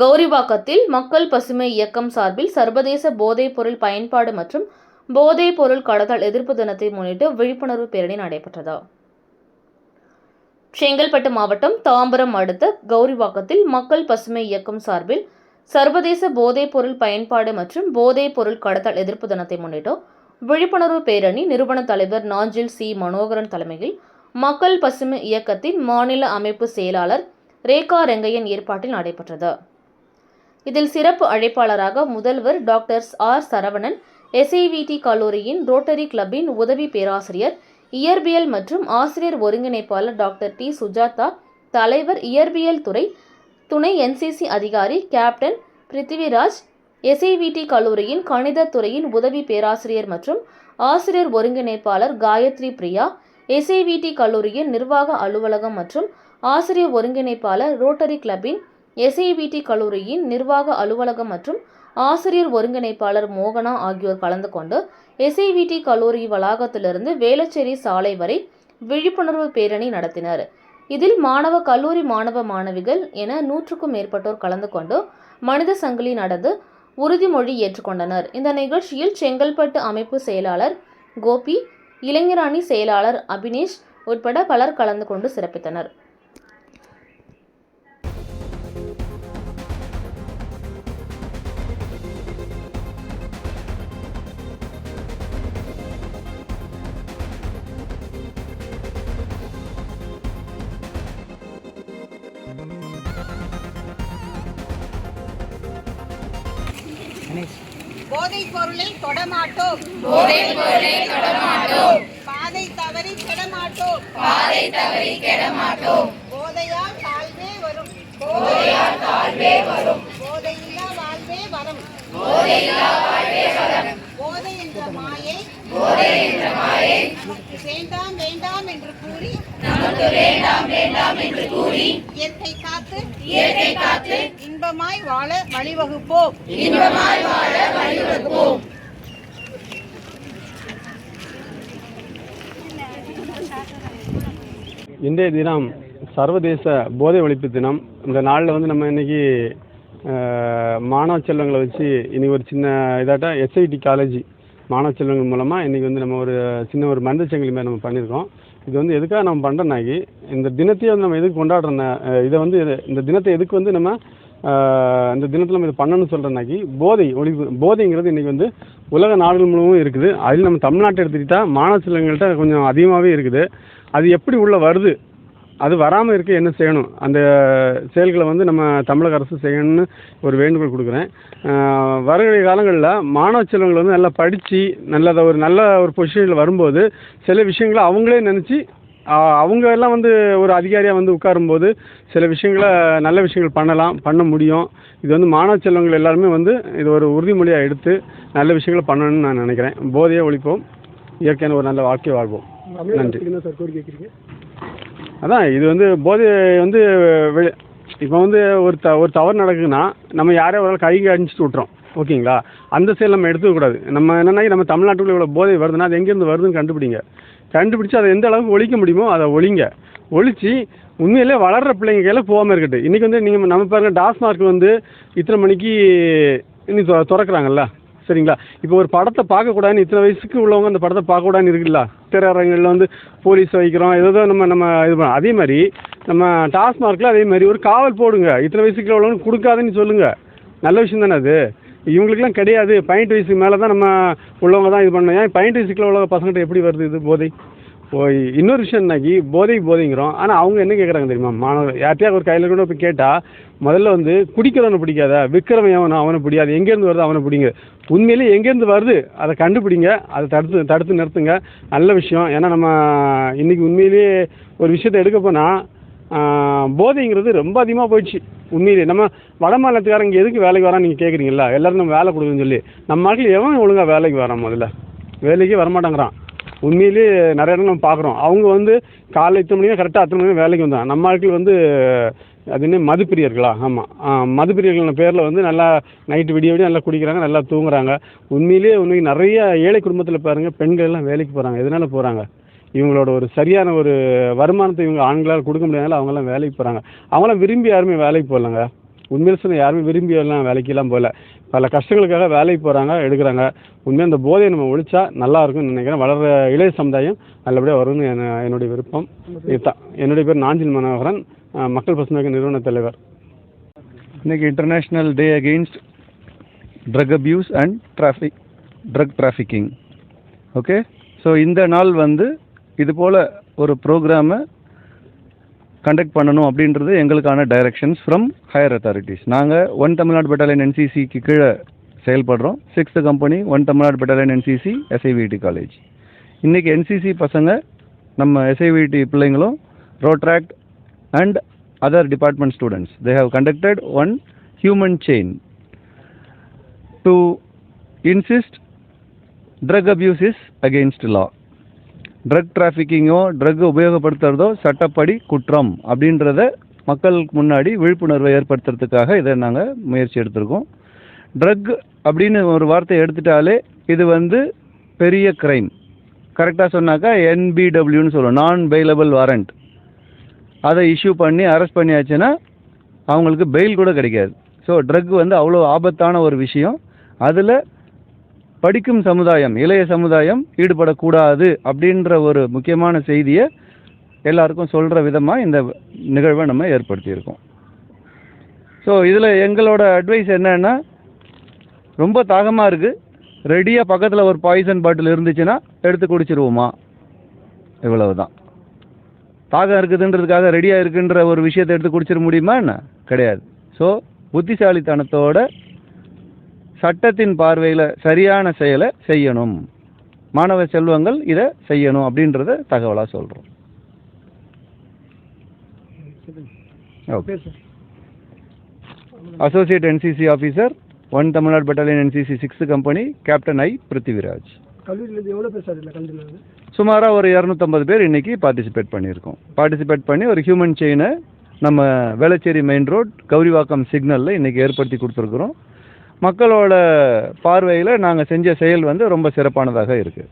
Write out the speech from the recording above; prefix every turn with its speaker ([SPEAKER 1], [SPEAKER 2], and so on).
[SPEAKER 1] கௌரிவாக்கத்தில் மக்கள் பசுமை இயக்கம் சார்பில் சர்வதேச போதைப்பொருள் பயன்பாடு மற்றும் போதைப்பொருள் கடத்தல் எதிர்ப்பு தினத்தை முன்னிட்டு விழிப்புணர்வு பேரணி நடைபெற்றது. செங்கல்பட்டு மாவட்டம் தாம்பரம் அடுத்த கௌரிவாக்கத்தில் மக்கள் பசுமை இயக்கம் சார்பில் சர்வதேச போதைப்பொருள் பயன்பாடு மற்றும் போதைப்பொருள் கடத்தல் எதிர்ப்பு தினத்தை முன்னிட்டு விழிப்புணர்வு பேரணி நிறுவன தலைவர் நாஞ்சில் சி. மனோகரன் தலைமையில் மக்கள் பசுமை இயக்கத்தின் மாநில அமைப்பு செயலாளர் ரேகா ரெங்கையன் ஏற்பாட்டில் நடைபெற்றது. இதில் சிறப்பு அழைப்பாளராக முதல்வர் டாக்டர் ஆர் சரவணன் எஸ்ஐவிடி கல்லூரியின் ரோட்டரி கிளப்பின் உதவி பேராசிரியர் இயற்பியல் மற்றும் ஆசிரியர் ஒருங்கிணைப்பாளர் டாக்டர் டி. சுஜாதா தலைவர் இயற்பியல் துறை துணை என்சிசி அதிகாரி கேப்டன் பிருத்திவிராஜ் எஸ்ஐவிடி கல்லூரியின் கணிதத்துறையின் உதவி பேராசிரியர் மற்றும் ஆசிரியர் ஒருங்கிணைப்பாளர் காயத்ரி பிரியா எஸ்ஐவிடி கல்லூரியின் நிர்வாக அலுவலகம் மற்றும் ஆசிரியர் ஒருங்கிணைப்பாளர் ரோட்டரி கிளப்பின் எஸ்ஐவிடி கல்லூரியின் நிர்வாக அலுவலகம் மற்றும் ஆசிரியர் ஒருங்கிணைப்பாளர் மோகனா ஆகியோர் கலந்து கொண்டு எஸ்ஐவிடி கல்லூரி வளாகத்திலிருந்து வேளச்சேரி சாலை வரை விழிப்புணர்வு பேரணி நடத்தினர். இதில் மாணவ கல்லூரி மாணவ மாணவிகள் என நூற்றுக்கும் மேற்பட்டோர் கலந்து கொண்டு மனித சங்கிலி நடந்து உறுதிமொழி ஏற்றுக்கொண்டனர். இந்த நிகழ்ச்சியில் செங்கல்பட்டு அமைப்பு செயலாளர் கோபி இளைஞரணி செயலாளர் அபினேஷ் உட்பட பலர் கலந்து கொண்டு சிறப்பித்தனர்.
[SPEAKER 2] போதைப் பொருளை தொடமாட்டோம். போதைப் பொருளை தொடமாட்டோம். பாதை தவறி கெடமாட்டோம். பாதை தவறி கெடமாட்டோம். போதையால் தாழ்வே வரும். போதையால் தாழ்வே வரும். போதையில்லா வாழ்வே வரும். போதையில்லா வாழ்வே வரும். போதை என்ற மாயை போதை என்ற மாயை நமக்கு வேண்டாம் வேண்டாம் என்று கூறி நமக்கு வேண்டாம் வேண்டாம் என்று கூறி இயற்கை காத்து இயற்கை காத்து இன்பமாய் வாழ வழிவகுப்போம். இன்பமாய் வாழ வழிவகுப்போம்.
[SPEAKER 3] இன்றைய தினம் சர்வதேச போதை ஒழிப்பு தினம். இந்த நாளில் வந்து நம்ம இன்னைக்கு மாணவ செல்வங்களை வச்சு இன்னைக்கு ஒரு சின்ன இதாட்ட எஸ்ஐடி காலேஜ் மாணவ செல்வங்கள் மூலமாக இன்றைக்கி வந்து நம்ம ஒரு சின்ன ஒரு மனித சங்கிலி மாதிரி நம்ம பண்ணியிருக்கோம். இது வந்து எதுக்காக நம்ம பண்ணுறோம்னாக்கி இந்த தினத்தையே வந்து நம்ம எதுக்கு கொண்டாடுறோம்னா இதை வந்து இது- இந்த தினத்தை எதுக்கு வந்து நம்ம இந்த தினத்தில் நம்ம இதை பண்ணணும்னு சொல்கிறோம்னாக்கி போதை ஒழிப்பு போதைங்கிறது இன்றைக்கி வந்து உலக நாடுகள் முழுவதும் இருக்குது. அதில் நம்ம தமிழ்நாட்டை எடுத்துக்கிட்டால் மாணவ செல்வங்கள்ட்ட கொஞ்சம் அதிகமாகவே இருக்குது. அது எப்படி உள்ளே வருது? அது வராமல் இருக்க என்ன செய்யணும்? அந்த செயல்களை வந்து நம்ம தமிழக அரசு செய்யணும்னு ஒரு வேண்டுகோள் கொடுக்குறேன். வரக்கூடிய காலங்களில் மாணவ செல்வங்கள் வந்து நல்லா படித்து நல்ல ஒரு நல்ல ஒரு பொசிஷனில் வரும்போது சில விஷயங்களை அவங்களே நினச்சி அவங்க எல்லாம் வந்து ஒரு அதிகாரியாக வந்து உட்காரும்போது சில விஷயங்களை நல்ல விஷயங்கள் பண்ணலாம் பண்ண முடியும். இது வந்து மாணவ செல்வங்கள் எல்லாருமே வந்து இது ஒரு உறுதிமொழியாக எடுத்து நல்ல விஷயங்களை பண்ணணும்னு நான் நினைக்கிறேன். போதையை ஒழிப்போம். இயற்கையான ஒரு நல்ல வாழ்க்கை வாழ்வோம். நன்றி.
[SPEAKER 4] என்ன சார் கோரிக்கை
[SPEAKER 3] அதான் இது வந்து போதை வந்து வெ- இப்போ வந்து ஒரு த ஒரு தவறு நடக்குதுன்னா நம்ம யாரையோ ஒரு ஆள் கைக்கு அடிச்சுட்டு விட்றோம் ஓகேங்களா? அந்த சைடில் நம்ம எடுத்துக்கக்கூடாது நம்ம என்னன்னா நம்ம தமிழ்நாட்டுக்குள்ள இவ்வளோ போதை வருதுன்னா அது எங்கேருந்து வருதுன்னு கண்டுபிடிங்க. கண்டுபிடிச்சு அதை எந்த அளவுக்கு ஒழிக்க முடியுமோ அதை ஒழிங்க. ஒழிச்சு உண்மையிலே வளர்கிற பிள்ளைங்க கையில் போகாமல் இருக்கட்டும். இன்றைக்கி வந்து நீங்கள் நம்ம பாருங்கள் டாஸ்மார்க் வந்து இத்தனை மணிக்கு இன்னைக்கு தொ- சரிங்களா? இப்போ ஒரு படத்தை பார்க்கக்கூடாதுன்னு இத்தனை வயசுக்கு உள்ளவங்க அந்த படத்தை பார்க்கக்கூடாதுன்னு இருக்குல்ல? திரையரங்களில் வந்து போலீஸ் வைக்கிறோம் ஏதோ நம்ம நம்ம இது பண்ணோம் அதே மாதிரி நம்ம டாஸ்மார்க்கில் அதே மாதிரி ஒரு காவல் போடுங்க. இத்தனை வயசுக்கு உள்ளவங்க கொடுக்காதுன்னு சொல்லுங்கள் நல்ல விஷயம் தானே அது? இவங்களுக்குலாம் கிடையாது. பதினெட்டு வயசுக்கு மேலே தான் நம்ம உள்ளவங்க தான் இது பண்ணோம் ஏன் பதினெட்டு வயசுக்குள்ள உள்ள பசங்கள்கிட்ட எப்படி வருது இது போதை? ஓ இன்னொரு விஷயம் என்னாக்கி போதை போதைங்கிறோம். ஆனால் அவங்க என்ன கேட்குறாங்க தெரியுமா? மாணவர் யார்ட்டையா ஒரு கையில் கூட போய் கேட்டால் முதல்ல வந்து குடிக்கிறவனை பிடிக்காத விற்கிறவன் எவனோ அவனை பிடிக்காது எங்கேருந்து வருது அவனை பிடிங்க. உண்மையிலே எங்கேருந்து வருது அதை கண்டுபிடிங்க அதை தடுத்து தடுத்து நிறுத்துங்க. நல்ல விஷயம். ஏன்னா நம்ம இன்றைக்கி உண்மையிலேயே ஒரு விஷயத்தை எடுக்க போனால் போதைங்கிறது ரொம்ப அதிகமாக போயிடுச்சு. உண்மையிலே. நம்ம வட மாநிலத்துக்காரங்க எதுக்கு வேலைக்கு வரான்னு நீங்கள் கேட்குறீங்களா எல்லாரும் நம்ம வேலை கொடுக்குன்னு சொல்லி. நம்ம நாட்டில் எவன் ஒழுங்காக வேலைக்கு வரான் முதல்ல? வேலைக்கே வரமாட்டேங்கிறான். உண்மையிலேயே நிறைய இடம் நம்ம பார்க்குறோம். அவங்க வந்து காலைல இத்தனை மணிக்கு கரெக்டாக அத்தனை மணிக்கு வேலைக்கு வந்தாங்க. நம்ம ஆட்கள் வந்து அது என்ன மதுப்பிரியர்களா? ஆமாம் மதுப்பிரியர்கள் பேரில் வந்து நல்லா நைட்டு விடிய விடிய நல்லா குடிக்கிறாங்க நல்லா தூங்குறாங்க. உண்மையிலேயே உண்மைக்கு நிறைய ஏழை குடும்பத்தில் பாருங்கள் பெண்கள் எல்லாம் வேலைக்கு போகிறாங்க எதனால் போகிறாங்க இவங்களோட ஒரு சரியான ஒரு வருமானத்தை இவங்க ஆண்களால் கொடுக்க முடியாதனால அவங்கெல்லாம் வேலைக்கு போகிறாங்க அவங்களாம் விரும்பி யாருமே வேலைக்கு போகலங்க. உண்மையில சொன்ன யாருமே விரும்பி எல்லாம் வேலைக்கெல்லாம் போகல. பல கஷ்டங்களுக்காக வேலைக்கு போகிறாங்க எடுக்கிறாங்க. உண்மையாக அந்த போதையை நம்ம ஒழிச்சா நல்லா இருக்கும்னு நினைக்கிறேன். வளர்கிற இளைய சமுதாயம் நல்லபடியாக வரும்னு என்ன- என்னுடைய விருப்பம். இதுதான் என்னுடைய பேர் நாஞ்சில் மனோகரன். மக்கள் பசுமை நிறுவன தலைவர்.
[SPEAKER 4] இன்னைக்கு international day against drug abuse and traffic drug trafficking okay so இந்த நாள் வந்து இது போல் ஒரு ப்ரோக்ராமை கண்டக்ட் பண்ணணும் அப்படின்றது எங்களுக்கான டைரக்ஷன்ஸ் ஃப்ரம் ஹையர் அத்தாரிட்டிஸ் நாங்கள் ஒன் தமிழ்நாடு பெட்டாலியன் என்சிசிக்கு கீழே செயல்படுறோம். Sixth company one Tamil Nadu battalion NCC SIVT college இன்றைக்கி என்சிசி பசங்க நம்ம எஸ்ஐவிடி பிள்ளைங்களும் Rotaract and other department students they have conducted one human chain to insist drug abuse is against law drug டிராஃபிக்கிங்கோ drug உபயோகப்படுத்துறதோ சட்டப்படி குற்றம் அப்படின்றத மக்களுக்கு முன்னாடி விழிப்புணர்வை ஏற்படுத்துறதுக்காக இதை நாங்கள் முயற்சி எடுத்திருக்கோம். ட்ரக் அப்படின்னு ஒரு வார்த்தையை எடுத்துட்டாலே இது வந்து பெரிய கிரைம் கரெக்டாக சொன்னாக்கா என்பிடபிள்யூன்னு சொல்லுவோம். நான் பெயிலபிள் வாரண்ட் அதை இஷ்யூ பண்ணி அரெஸ்ட் பண்ணியாச்சுன்னா அவங்களுக்கு பெயில் கூட கிடைக்காது. ஸோ ட்ரக் வந்து அவ்வளோ ஆபத்தான ஒரு விஷயம். அதில் படிக்கும் சமுதாயம் இளைய சமுதாயம் ஈடுபடக்கூடாது அப்படின்ற ஒரு முக்கியமான செய்தியை எல்லாருக்கும் சொல்கிற விதமாக இந்த நிகழ்வை நம்ம ஏற்படுத்தியிருக்கோம். ஸோ இதில் எங்களோட அட்வைஸ் என்னன்னா ரொம்ப தாகமாக இருக்குது ரெடியாக பக்கத்தில் ஒரு பாய்சன் பாட்டில் இருந்துச்சுன்னா எடுத்து குடிச்சிருவோமா? இவ்வளவு தான் தாகம் இருக்குதுன்றதுக்காக ரெடியாக இருக்குன்ற ஒரு விஷயத்தை எடுத்து குடிச்சிட முடியுமா என்ன? கிடையாது. ஸோ புத்திசாலித்தனத்தோட சட்டத்தின் பார்வையில் சரியான செயலை செய்யணும். மாணவ செல்வங்கள் இதை செய்யணும் அப்படின்றத தகவலாக சொல்கிறோம் okay associate NCC officer one Tamil Nadu battalion NCC sixth company captain I Prithviraj
[SPEAKER 5] கல்லூரியிலேருந்து எவ்வளோ பேர் சார் இல்லை கல்லூரியிலேருந்து
[SPEAKER 4] சுமாராக ஒரு இரநூத்தம்பது பேர் இன்னைக்கு பார்ட்டிசிபேட் பண்ணியிருக்கோம். பார்ட்டிசிபேட் பண்ணி ஒரு ஹியூமன் செயினை நம்ம வேளச்சேரி மெயின் ரோட் கௌரிவாக்கம் சிக்னலில் இன்னைக்கு ஏற்படுத்தி கொடுத்துருக்குறோம். மக்களோட பார்வையில் நாங்கள் செஞ்ச செயல் வந்து ரொம்ப சிறப்பானதாக இருக்குது